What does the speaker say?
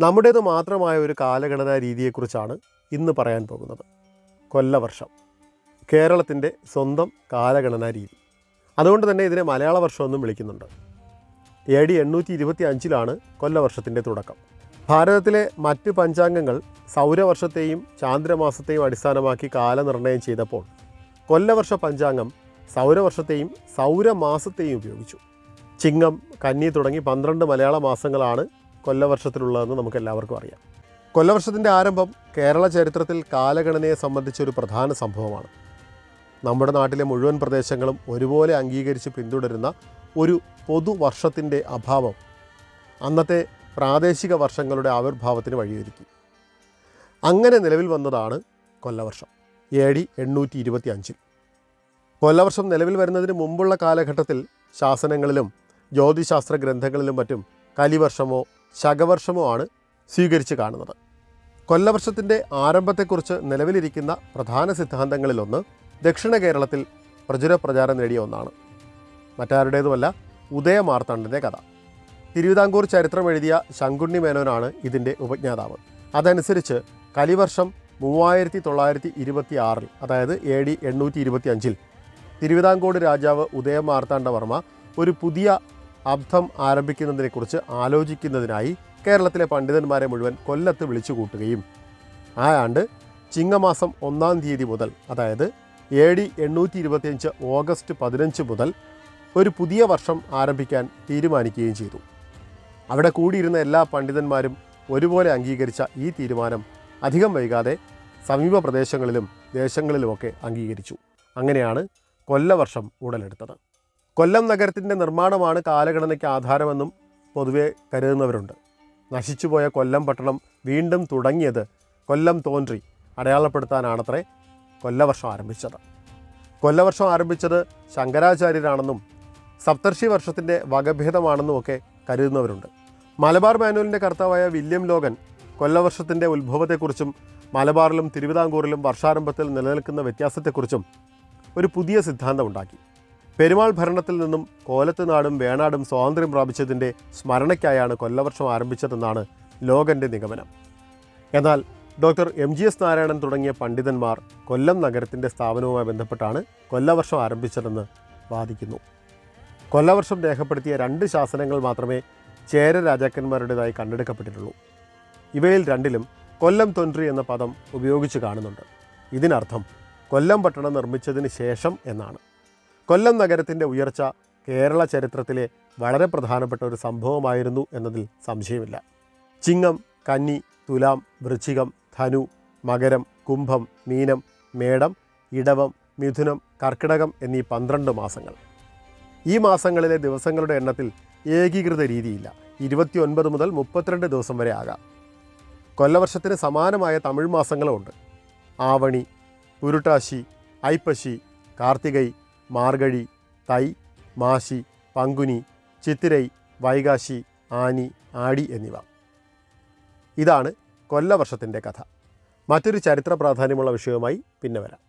നമ്മുടേത് മാത്രമായ ഒരു കാലഗണനാ രീതിയെക്കുറിച്ചാണ് ഇന്ന് പറയാൻ പോകുന്നത്. കൊല്ലവർഷം. കേരളത്തിന്റെ സ്വന്തം കാലഗണനാ രീതി. അതുകൊണ്ട് തന്നെ ഇതിനെ മലയാള വർഷം എന്നും വിളിക്കുന്നുണ്ട്. എ ഡി എണ്ണൂറ്റി ഇരുപത്തി അഞ്ചിലാണ് കൊല്ലവർഷത്തിന്റെ തുടക്കം. ഭാരതത്തിലെ മറ്റ് പഞ്ചാംഗങ്ങൾ സൗരവർഷത്തെയും ചാന്ദ്രമാസത്തെയും അടിസ്ഥാനമാക്കി കാലനിർണയം ചെയ്തപ്പോൾ കൊല്ലവർഷ പഞ്ചാംഗം സൗരവർഷത്തെയും സൗരമാസത്തെയും ഉപയോഗിച്ചു. ചിങ്ങം കന്നി തുടങ്ങി പന്ത്രണ്ട് മലയാള മാസങ്ങളാണ് കൊല്ലവർഷത്തിലുള്ളതെന്ന് നമുക്ക് എല്ലാവർക്കും അറിയാം. കൊല്ലവർഷത്തിന്റെ ആരംഭം കേരള ചരിത്രത്തിൽ കാലഗണനയെ സംബന്ധിച്ചൊരു പ്രധാന സംഭവമാണ്. നമ്മുടെ നാട്ടിലെ മുഴുവൻ പ്രദേശങ്ങളും ഒരുപോലെ അംഗീകരിച്ച് പിന്തുടരുന്ന ഒരു പൊതുവർഷത്തിന്റെ അഭാവം അന്നത്തെ പ്രാദേശിക വർഷങ്ങളുടെ ആവിർഭാവത്തിന് വഴിയൊരുക്കി. അങ്ങനെ നിലവിൽ വന്നതാണ് കൊല്ലവർഷം എ ഡി എണ്ണൂറ്റി ഇരുപത്തി അഞ്ചിൽ കൊല്ലവർഷം നിലവിൽ വരുന്നതിന് മുമ്പുള്ള കാലഘട്ടത്തിൽ ശാസനങ്ങളിലും ജ്യോതിശാസ്ത്ര ഗ്രന്ഥങ്ങളിലും മറ്റും കലിവർഷമോ ശകവർഷമോ ആണ് സ്വീകരിച്ച് കാണുന്നത്. കൊല്ലവർഷത്തിന്റെ ആരംഭത്തെക്കുറിച്ച് നിലവിലിരിക്കുന്ന പ്രധാന സിദ്ധാന്തങ്ങളിലൊന്ന് ദക്ഷിണ കേരളത്തിൽ പ്രചുര പ്രചാരം നേടിയ ഒന്നാണ്. മറ്റാരുടേതുമല്ല ഉദയമാർത്താണ്ഡന്റെ കഥ. തിരുവിതാംകൂർ ചരിത്രം എഴുതിയ ശങ്കുണ്ണി മേനോനാണ് ഇതിന്റെ ഉപജ്ഞാതാവ്. അതനുസരിച്ച് കലിവർഷം മൂവായിരത്തി തൊള്ളായിരത്തി ഇരുപത്തി ആറിൽ അതായത് എ ഡി എണ്ണൂറ്റി ഇരുപത്തി അഞ്ചിൽ തിരുവിതാംകൂട് രാജാവ് ഉദയമാർത്താണ്ഡവർമ്മ ഒരു പുതിയ അബ്ദം ആരംഭിക്കുന്നതിനെക്കുറിച്ച് ആലോചിക്കുന്നതിനായി കേരളത്തിലെ പണ്ഡിതന്മാരെ മുഴുവൻ കൊല്ലത്ത് വിളിച്ചു കൂട്ടുകയും ആ ആണ്ട് ചിങ്ങമാസം ഒന്നാം തീയതി മുതൽ അതായത് എ ഡി എണ്ണൂറ്റി ഇരുപത്തിയഞ്ച് ഓഗസ്റ്റ് പതിനഞ്ച് മുതൽ ഒരു പുതിയ വർഷം ആരംഭിക്കാൻ തീരുമാനിക്കുകയും ചെയ്തു. അവിടെ കൂടിയിരുന്ന എല്ലാ പണ്ഡിതന്മാരും ഒരുപോലെ അംഗീകരിച്ച ഈ തീരുമാനം അധികം വൈകാതെ സമീപ പ്രദേശങ്ങളിലും ദേശങ്ങളിലുമൊക്കെ അംഗീകരിച്ചു. അങ്ങനെയാണ് കൊല്ലവർഷം ഉടലെടുത്തത്. കൊല്ലം നഗരത്തിന്റെ നിർമ്മാണമാണ് കാലഗണനയ്ക്ക് ആധാരമെന്നും പൊതുവെ കരുതുന്നവരുണ്ട്. നശിച്ചുപോയ കൊല്ലം പട്ടണം വീണ്ടും തുടങ്ങിയത് കൊല്ലം തോன்றി അടയാളപ്പെടുത്താനാണത്രേ കൊല്ലവർഷം ആരംഭിച്ചത്. കൊല്ലവർഷം ആരംഭിച്ചത് ശങ്കരാചാര്യരാണെന്നും സപ്തർഷി വർഷത്തിന്റെ വകഭേദമാണെന്നും ഒക്കെ കരുതുന്നവരുണ്ട്. മലബാർ മാനുവലിന്റെ കർത്താവായ വില്യം ലോഗൻ കൊല്ലവർഷത്തിന്റെ ഉത്ഭവത്തെക്കുറിച്ചും മലബാറിലും തിരുവിതാംകൂറിലും വർഷാരംഭത്തിൽ നിലനിൽക്കുന്ന വ്യത്യാസത്തെക്കുറിച്ചും ഒരു പുതിയ സിദ്ധാന്തം ഉണ്ടാക്കി പെരുമാൾ ഭരണത്തിൽ നിന്നും കോലത്ത് നാടും വേണാടും സ്വാതന്ത്ര്യം പ്രാപിച്ചതിന്റെ സ്മരണയ്ക്കായാണ് കൊല്ലവർഷം ആരംഭിച്ചതെന്നാണ് ലോകന്റെ നിഗമനം. എന്നാൽ doctor M G S Narayanan തുടങ്ങിയ പണ്ഡിതന്മാർ കൊല്ലം നഗരത്തിന്റെ സ്ഥാപനവുമായി ബന്ധപ്പെട്ടാണ് കൊല്ലവർഷം ആരംഭിച്ചതെന്ന് വാദിക്കുന്നു. കൊല്ലവർഷം രേഖപ്പെടുത്തിയ രണ്ട് ശാസനങ്ങൾ മാത്രമേ ചേര രാജാക്കന്മാരുടേതായി കണ്ടെടുക്കപ്പെട്ടിട്ടുള്ളൂ. ഇവയിൽ രണ്ടിലും കൊല്ലം തൊൻട്രി എന്ന പദം ഉപയോഗിച്ച് കാണുന്നുണ്ട്. ഇതിനർത്ഥം കൊല്ലം പട്ടണം നിർമ്മിച്ചതിന് ശേഷം എന്നാണ്. കൊല്ലം നഗരത്തിന്റെ ഉയർച്ച കേരള ചരിത്രത്തിലെ വളരെ പ്രധാനപ്പെട്ട ഒരു സംഭവമായിരുന്നു എന്നതിൽ സംശയമില്ല. ചിങ്ങം കന്നി തുലാം വൃശ്ചികം ധനു മകരം കുംഭം മീനം മേടം ഇടവം മിഥുനം കർക്കിടകം എന്നീ പന്ത്രണ്ട് മാസങ്ങൾ. ഈ മാസങ്ങളിലെ ദിവസങ്ങളുടെ എണ്ണത്തിൽ ഏകീകൃത രീതിയില്ല. ഇരുപത്തിയൊൻപത് മുതൽ മുപ്പത്തിരണ്ട് ദിവസം വരെ ആകാം. കൊല്ലവർഷത്തിന് സമാനമായ തമിഴ് മാസങ്ങളുമുണ്ട് ആവണി ഉരുട്ടാശി ഐപ്പശി കാർത്തികൈ മാർഗഴി തൈ മാശി പങ്കുനി ചിത്തിരൈ വൈകാശി ആനി ആടി എന്നിവ. ഇതാണ് കൊല്ലവർഷത്തിന്റെ കഥ. മറ്റൊരു ചരിത്ര പ്രാധാന്യമുള്ള വിഷയവുമായി പിന്നെ വരാം.